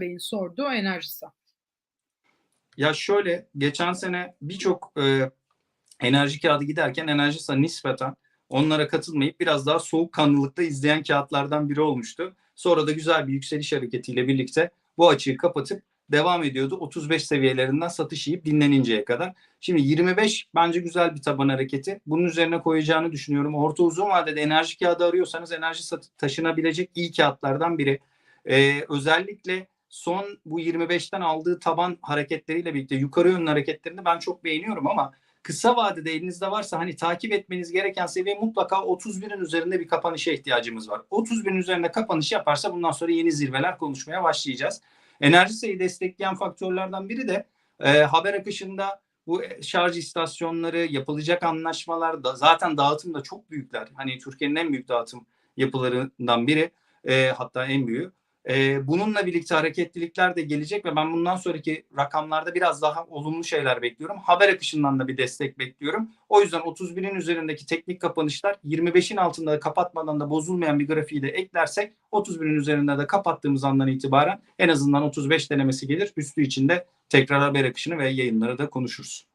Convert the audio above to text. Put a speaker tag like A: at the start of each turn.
A: Bey'in sorduğu enerjisi.
B: Ya şöyle geçen sene birçok e, enerji kağıdı giderken enerjisa nispeten onlara katılmayıp biraz daha soğukkanlılıkta izleyen kağıtlardan biri olmuştu. Sonra da güzel bir yükseliş hareketiyle birlikte bu açığı kapatıp devam ediyordu. 35 seviyelerinden satış yiyip dinleninceye kadar. Şimdi 25 bence güzel bir taban hareketi. Bunun üzerine koyacağını düşünüyorum. Orta uzun vadede enerji kağıdı arıyorsanız enerji taşınabilecek iyi kağıtlardan biri. Ee, özellikle son bu 25'ten aldığı taban hareketleriyle birlikte yukarı yönlü hareketlerini ben çok beğeniyorum ama kısa vadede elinizde varsa hani takip etmeniz gereken seviye mutlaka 31'in üzerinde bir kapanışa ihtiyacımız var. 31'in üzerinde kapanış yaparsa bundan sonra yeni zirveler konuşmaya başlayacağız. Enerji sayı destekleyen faktörlerden biri de e, haber akışında bu şarj istasyonları, yapılacak anlaşmalar da zaten dağıtım da çok büyükler. Hani Türkiye'nin en büyük dağıtım yapılarından biri e, hatta en büyüğü. E, bununla birlikte hareketlilikler de gelecek ve ben bundan sonraki rakamlarda biraz daha olumlu şeyler bekliyorum. Haber akışından da bir destek bekliyorum. O yüzden 31'in üzerindeki teknik kapanışlar 25'in altında da kapatmadan da bozulmayan bir grafiği de eklersek 31'in üzerinde de kapattığımız andan itibaren en azından 35 denemesi gelir. Üstü içinde tekrar haber akışını ve yayınları da konuşuruz.